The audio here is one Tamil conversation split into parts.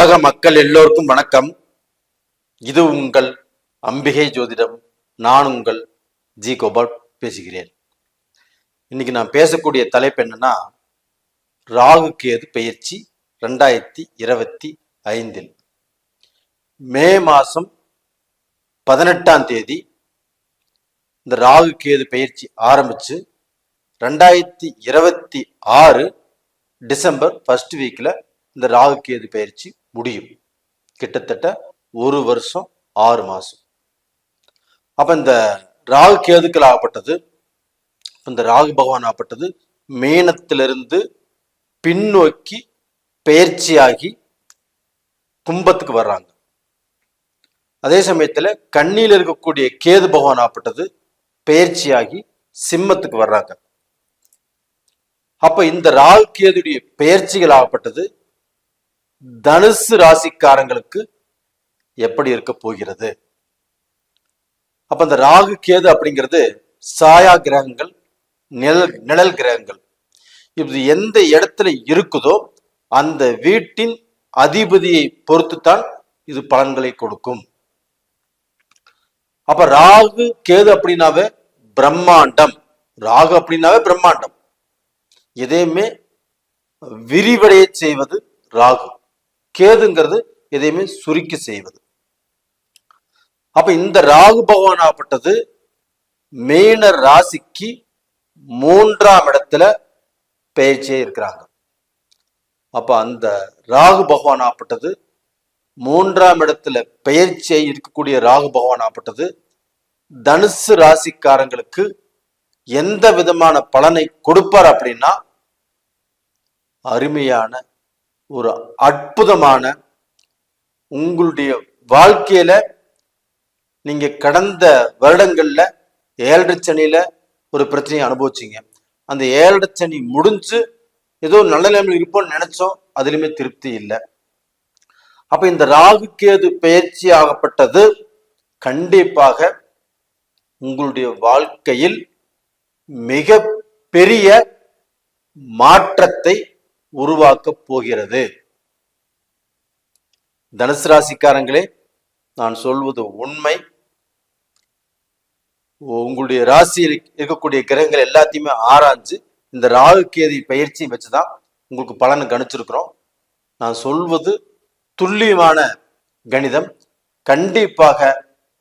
உலக மக்கள் எல்லோருக்கும் வணக்கம். இது உங்கள் அம்பிகை ஜோதிடம். நான் உங்கள் ஜி கோபால் பேசுகிறேன். இன்னைக்கு நான் பேசக்கூடிய தலைப்பு என்னன்னா ராகு கேது பயிற்சி ரெண்டாயிரத்தி இருபத்தி ஐந்தில். மே மாசம் பதினெட்டாம் தேதி இந்த ராகு கேது பயிற்சி ஆரம்பிச்சு ரெண்டாயிரத்தி இருபத்தி ஆறு டிசம்பர் ஃபர்ஸ்ட் வீக்ல இந்த ராகு கேது பயிற்சி முடியும். கிட்டத்தட்ட ஒரு வருஷம் ஆறு மாசம். அப்ப இந்த ராகு கேதுக்கள் ஆகப்பட்டது இந்த ராகு பகவான் ஆகப்பட்டது மேனத்திலிருந்து பின்னோக்கி பயிற்சியாகி கும்பத்துக்கு வர்றாங்க. அதே சமயத்துல கண்ணியில் இருக்கக்கூடிய கேது பகவான் ஆகப்பட்டது பயிற்சியாகி சிம்மத்துக்கு வர்றாங்க. அப்ப இந்த ராகு கேதுடைய பெயர்ச்சிகள் ஆகப்பட்டது தனுசு ராசிக்காரங்களுக்கு எப்படி இருக்க போகிறது? அப்ப இந்த ராகு கேது அப்படிங்கிறது சாயா கிரகங்கள் நிழல் நிழல் கிரகங்கள். இது எந்த இடத்துல இருக்குதோ அந்த வீட்டின் அதிபதியை பொறுத்துத்தான் இது பலன்களை கொடுக்கும். அப்ப ராகு கேது அப்படின்னாவே பிரம்மாண்டம். ராகு அப்படின்னாவே பிரம்மாண்டம். எதையுமே விரிவடைய செய்வது ராகு. கேதுங்கிறது எதையுமே சுருக்கி செய்வது. அப்ப இந்த ராகு பகவான் ஆகப்பட்டது மீன ராசிக்கு மூன்றாம் இடத்துல பேச்சே இருக்கிறாங்க. அப்ப அந்த ராகு பகவான் ஆகப்பட்டது மூன்றாம் இடத்துல பெயர்ச்சியை இருக்கக்கூடிய ராகு பகவான் ஆகப்பட்டது. தனுசு ராசிக்காரங்களுக்கு எந்த விதமான பலனை கொடுப்பார் அப்படின்னா அருமையான ஒரு அற்புதமான உங்களுடைய வாழ்க்கையில நீங்க கடந்த வருடங்கள்ல ஏழரை சனியில ஒரு பிரச்சனையை அனுபவிச்சிங்க. அந்த ஏழரை சனி முடிஞ்சு ஏதோ நல்ல நிலைமையில் இருப்போம்னு நினைச்சோம் அதுலயுமே திருப்தி இல்லை. அப்ப இந்த ராகு கேது பயிற்சி ஆகப்பட்டது. கண்டிப்பாக உங்களுடைய வாழ்க்கையில் மிக பெரிய மாற்றத்தை உருவாக்க போகிறது. தனுசு ராசிக்காரங்களே நான் சொல்வது உண்மை. உங்களுடைய ராசியில் இருக்கக்கூடிய கிரகங்கள் எல்லாத்தையுமே ஆராய்ஞ்சு இந்த ராகு கேதி பயிற்சி வச்சுதான் உங்களுக்கு பலனை கணிச்சிருக்கிறோம். நான் சொல்வது துல்லியமான கணிதம். கண்டிப்பாக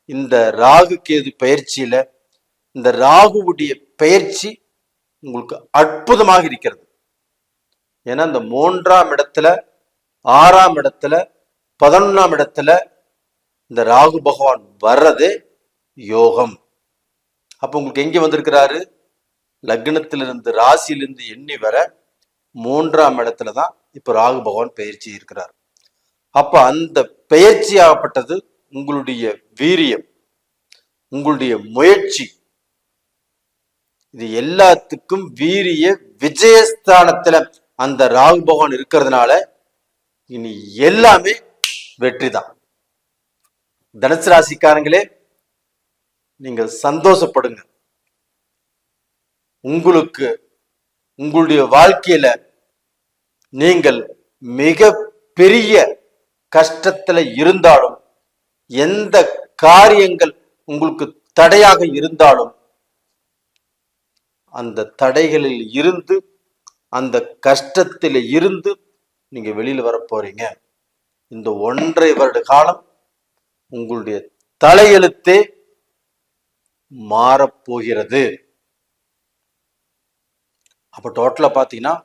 இந்த ராகு கேது பயிற்சியில இந்த ராகுவுடைய பயிற்சி உங்களுக்கு அற்புதமாக இருக்கிறது. ஏன்னா இந்த மூன்றாம் இடத்துல ஆறாம் இடத்துல பதினொன்றாம் இடத்துல இந்த ராகு பகவான் வர்றது யோகம். அப்போ உங்களுக்கு எங்கே வந்திருக்கிறாரு? லக்னத்திலிருந்து ராசியிலிருந்து எண்ணி வர மூன்றாம் இடத்துல தான் இப்போ ராகு பகவான் பயிற்சி இருக்கிறார். அப்ப அந்த பெயர்ச்சி ஆகப்பட்டது உங்களுடைய வீரியம் உங்களுடைய முயற்சி. இது எல்லாத்துக்கும் வீரிய விஜயஸ்தானத்துல அந்த ராகு பகவான் இருக்கிறதுனால இனி எல்லாமே வெற்றி தான் தனுசு ராசிக்காரங்களே நீங்கள் சந்தோஷப்படுங்க. உங்களுக்கு உங்களுடைய வாழ்க்கையில நீங்கள் மிக பெரிய கஷ்டத்துல இருந்தாலும் எந்த காரியங்கள் உங்களுக்கு தடையாக இருந்தாலும் அந்த தடைகளில் இருந்து அந்த கஷ்டத்தில் இருந்து நீங்க வெளியில வர போறீங்க. இந்த ஒன்றரை வருட காலம் உங்களுடைய தலையெழுத்தே மாறப்போகிறது அப்போ டோட்டலா பார்த்தீங்கன்னா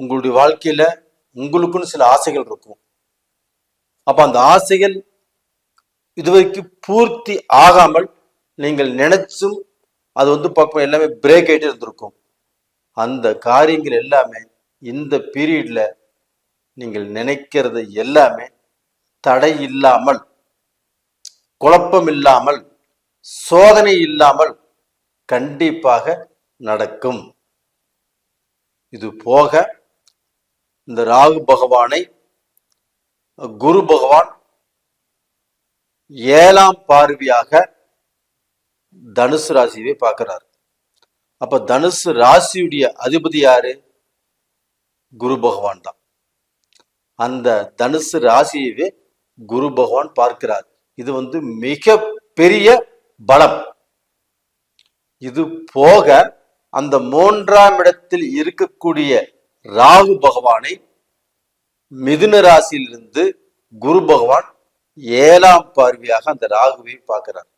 உங்களுடைய வாழ்க்கையில உங்களுக்குன்னு சில ஆசைகள் இருக்கும். அப்போ அந்த ஆசைகள் இதுவரைக்கும் பூர்த்தி ஆகாமல் நீங்கள் நினைச்சும் அது வந்து பார்க்கும் எல்லாமே பிரேக் ஆகிட்டு இருந்திருக்கும். அந்த காரியங்கள் எல்லாமே இந்த பீரியட்ல நீங்கள் நினைக்கிறது எல்லாமே தடை இல்லாமல் குழப்பம் இல்லாமல் சோதனை இல்லாமல் கண்டிப்பாக நடக்கும். இது போக இந்த ராகு பகவானை குரு பகவான் ஏழாம் பார்வையாக தனுசு ராசியை பார்க்கிறார். அப்ப தனுசு ராசியுடைய அதிபதி யாரு? குரு பகவான் தான். அந்த தனுசு ராசியவே குரு பகவான் பார்க்கிறார். இது வந்து மிக பெரிய பலம். இது போக அந்த மூன்றாம் இடத்தில் இருக்கக்கூடிய ராகு பகவானை மிதுன ராசியிலிருந்து குரு பகவான் ஏழாம் பார்வையாக அந்த ராகுவை பார்க்கிறார்.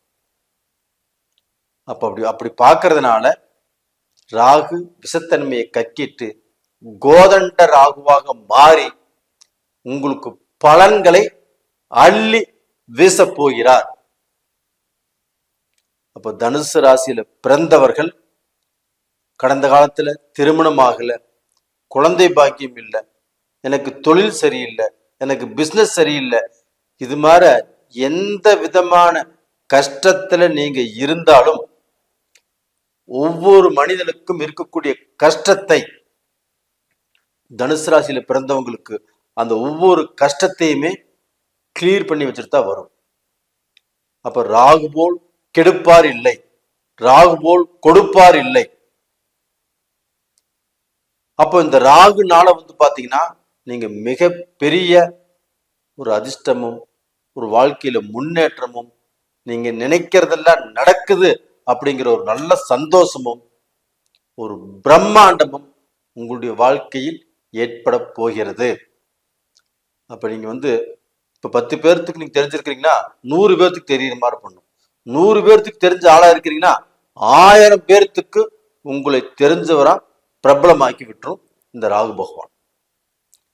அப்ப அப்படி அப்படி பார்க்கறதுனால ராகு விஷத்தன்மையை கக்கிட்டு கோதண்ட ராகுவாக மாறி உங்களுக்கு பலன்களை அள்ளி வீசப் போகிறார். அப்ப தனுசு ராசியில பிறந்தவர்கள் கடந்த காலத்துல திருமணம் ஆகல குழந்தை பாக்கியம் இல்லை எனக்கு தொழில் சரியில்லை எனக்கு பிசினஸ் சரியில்லை இது மாதிரி எந்த விதமான கஷ்டத்துல நீங்க இருந்தாலும் ஒவ்வொரு மனிதனுக்கும் இருக்கக்கூடிய கஷ்டத்தை தனுசு ராசியில பிறந்தவங்களுக்கு அந்த ஒவ்வொரு கஷ்டத்தையுமே கிளியர் பண்ணி வச்சுட்டு தான் வரும். அப்ப ராகு போல் கெடுப்பார் இல்லை. ராகு போல் கொடுப்பார் இல்லை. அப்போ இந்த ராகுனால வந்து பாத்தீங்கன்னா நீங்க மிக பெரிய ஒரு அதிர்ஷ்டமும் ஒரு வாழ்க்கையில முன்னேற்றமும் நீங்க நினைக்கிறதெல்லாம் நடக்குது அப்படிங்கிற ஒரு நல்ல சந்தோஷமும் ஒரு பிரம்மாண்டமும் உங்களுடைய வாழ்க்கையில் ஏற்பட போகிறது. அப்போ நீங்கள் வந்து இப்போ பத்து பேர்த்துக்கு நீங்கள் தெரிஞ்சிருக்கிறீங்கன்னா நூறு பேர்த்துக்கு தெரியுற மாதிரி பண்ணும். நூறு பேர்த்துக்கு தெரிஞ்ச ஆளாக இருக்கிறீங்கன்னா ஆயிரம் பேர்த்துக்கு உங்களை தெரிஞ்சவராக பிரபலமாக்கி விட்டுரும் இந்த ராகு பகவான்.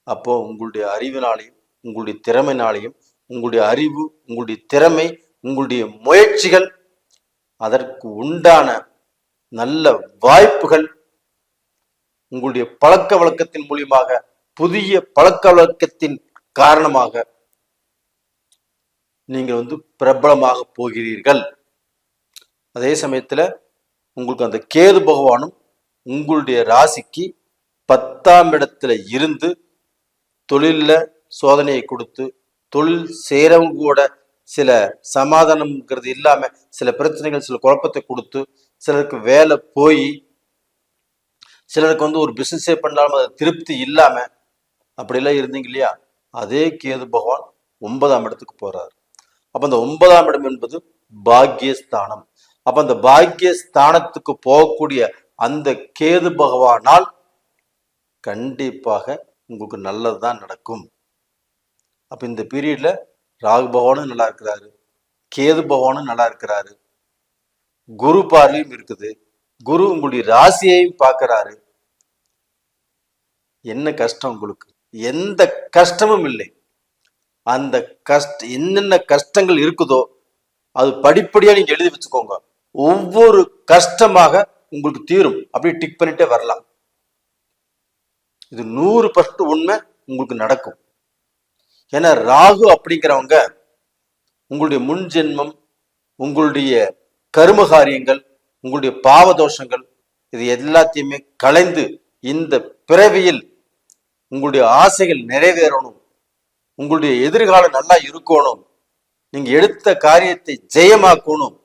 அப்போ உங்களுடைய அறிவினாலையும் உங்களுடைய திறமைனாலையும் உங்களுடைய அறிவு உங்களுடைய திறமை உங்களுடைய முயற்சிகள் அதற்கு உண்டான நல்ல வாய்ப்புகள் உங்களுடைய பழக்க வழக்கத்தின் மூலியமாக புதிய பழக்க வழக்கத்தின் காரணமாக நீங்கள் வந்து பிரபலமாக போகிறீர்கள். அதே சமயத்துல உங்களுக்கு அந்த கேது பகவானும் உங்களுடைய ராசிக்கு பத்தாம் இடத்துல இருந்து தொழில்ல சோதனையை கொடுத்து தொழில் செய்கிறவங்க கூட சில சமாதானம்ங்கிறது இல்லாம சில பிரச்சனைகள் சில குழப்பத்தை கொடுத்து சிலருக்கு வேலை போய் சிலருக்கு வந்து ஒரு பிசினஸே பண்ணாலும் அது திருப்தி இல்லாம அப்படிலாம் இருந்தீங்க இல்லையா? அதே கேது பகவான் ஒன்பதாம் இடத்துக்கு போறாரு. அப்ப அந்த ஒன்பதாம் இடம் என்பது பாக்கியஸ்தானம் அப்ப அந்த பாக்கியஸ்தானத்துக்கு போகக்கூடிய அந்த கேது பகவானால் கண்டிப்பாக உங்களுக்கு நல்லதுதான் நடக்கும். அப்ப இந்த பீரியட்ல ராகு பகவானும் நல்லா இருக்கிறாரு. கேது பகவானும் நல்லா இருக்கிறாரு. குரு பார்வையும் இருக்குது. குரு உங்களுடைய ராசியையும் பார்க்கறாரு. என்ன கஷ்டம் உங்களுக்கு? எந்த கஷ்டமும் இல்லை. அந்த கஷ்ட என்னென்ன கஷ்டங்கள் இருக்குதோ அது படிப்படியா நீங்க எழுதி வச்சுக்கோங்க. ஒவ்வொரு கஷ்டமாக உங்களுக்கு தீரும். அப்படியே டிக் பண்ணிட்டே வரலாம். இது நூறு பர்சன்ட் உண்மை உங்களுக்கு நடக்கும். ஏன்னா ராகு அப்படிங்கிறவங்க உங்களுடைய முன் ஜென்மம் உங்களுடைய கரும காரியங்கள் உங்களுடைய பாவதோஷங்கள் இது எல்லாத்தையுமே கலைந்து இந்த பிறவியில் உங்களுடைய ஆசைகள் நிறைவேறணும். உங்களுடைய எதிர்காலம் நல்லா இருக்கணும். நீங்க எடுத்த காரியத்தை ஜெயமாக்கணும்.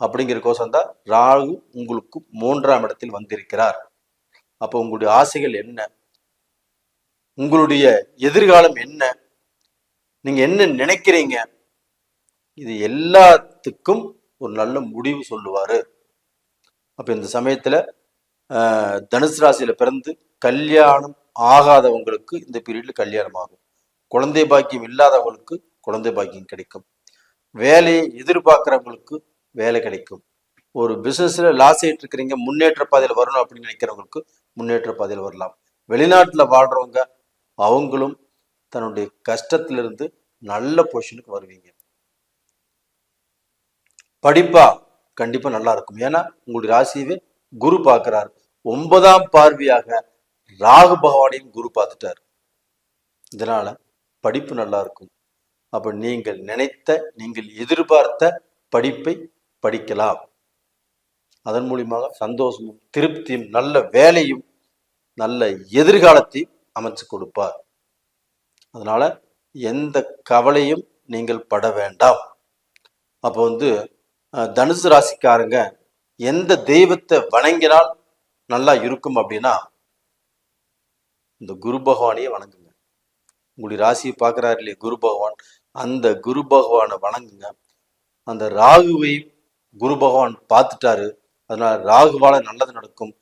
அப்படிங்கிற கோசம் தான் ராகு உங்களுக்கு மூன்றாம் இடத்தில் வந்திருக்கிறார். அப்போ உங்களுடைய ஆசைகள் என்ன? உங்களுடைய எதிர்காலம் என்ன? நீங்க என்ன நினைக்கிறீங்க? இது எல்லாத்துக்கும் ஒரு நல்ல முடிவு சொல்லுவாரு. அப்ப இந்த சமயத்துல தனுசு ராசியில பிறந்து கல்யாணம் ஆகாதவங்களுக்கு இந்த பீரியட்ல கல்யாணம் ஆகும். குழந்தை பாக்கியம் இல்லாதவங்களுக்கு குழந்தை பாக்கியம் கிடைக்கும். வேலையை எதிர்பார்க்கிறவங்களுக்கு வேலை கிடைக்கும். ஒரு பிசினஸ்ல லாஸ் ஆயிட்டு இருக்கிறீங்க முன்னேற்ற பாதையில் வரணும் அப்படின்னு நினைக்கிறவங்களுக்கு முன்னேற்ற பாதையில் வரலாம். வெளிநாட்டுல வாழ்றவங்க அவங்களும் தன்னுடைய கஷ்டத்திலிருந்து நல்ல பொசிஷனுக்கு வருவீங்க. படிப்பா கண்டிப்பா நல்லா இருக்கும். ஏன்னா உங்களுடைய ராசியவே குரு பார்க்கிறார். ஒன்பதாம் பார்வையாக ராகு பகவானையும் குரு பார்த்துட்டார். இதனால படிப்பு நல்லா இருக்கும். அப்ப நீங்கள் நினைத்த நீங்கள் எதிர்பார்த்த படிப்பை படிக்கலாம். அதன் மூலியமாக சந்தோஷமும் திருப்தியும் நல்ல வேலையும் நல்ல எதிர்காலத்தையும் அமைச்சு கொடுப்பார். அதனால எந்த கவலையும் நீங்கள் பட வேண்டாம். அப்போ வந்து தனுசு ராசிக்காரங்க எந்த தெய்வத்தை வணங்கினால் நல்லா இருக்கும் அப்படின்னா இந்த குரு பகவானையே வணங்குங்க. உங்களுடைய ராசியை பார்க்குறாரு இல்லையா குரு பகவான் அந்த குரு பகவானை வணங்குங்க. அந்த ராகுவையும் குரு பகவான் பார்த்துட்டாரு அதனால ராகுவால நல்லது நடக்கும்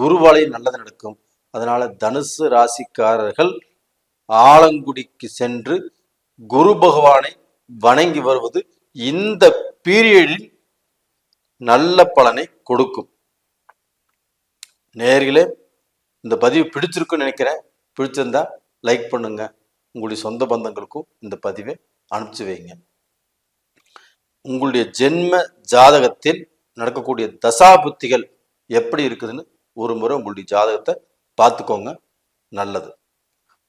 குருவாலையும் நல்லது நடக்கும். அதனால தனுசு ராசிக்காரர்கள் ஆலங்குடிக்கு சென்று குரு பகவானை வணங்கி வருவது இந்த பீரியடில் நல்ல பலனை கொடுக்கும். நேர்களே இந்த பதிவு பிடிச்சிருக்குன்னு நினைக்கிறேன். பிடிச்சிருந்தா லைக் பண்ணுங்க. உங்களுடைய சொந்த பந்தங்களுக்கும் இந்த பதிவை அனுப்பிச்சு வைங்க. உங்களுடைய ஜென்ம ஜாதகத்தில் நடக்கக்கூடிய தசா புத்திகள் எப்படி இருக்குதுன்னு ஒரு முறை உங்களுடைய ஜாதகத்தை பார்த்துக்கோங்க. நல்லது.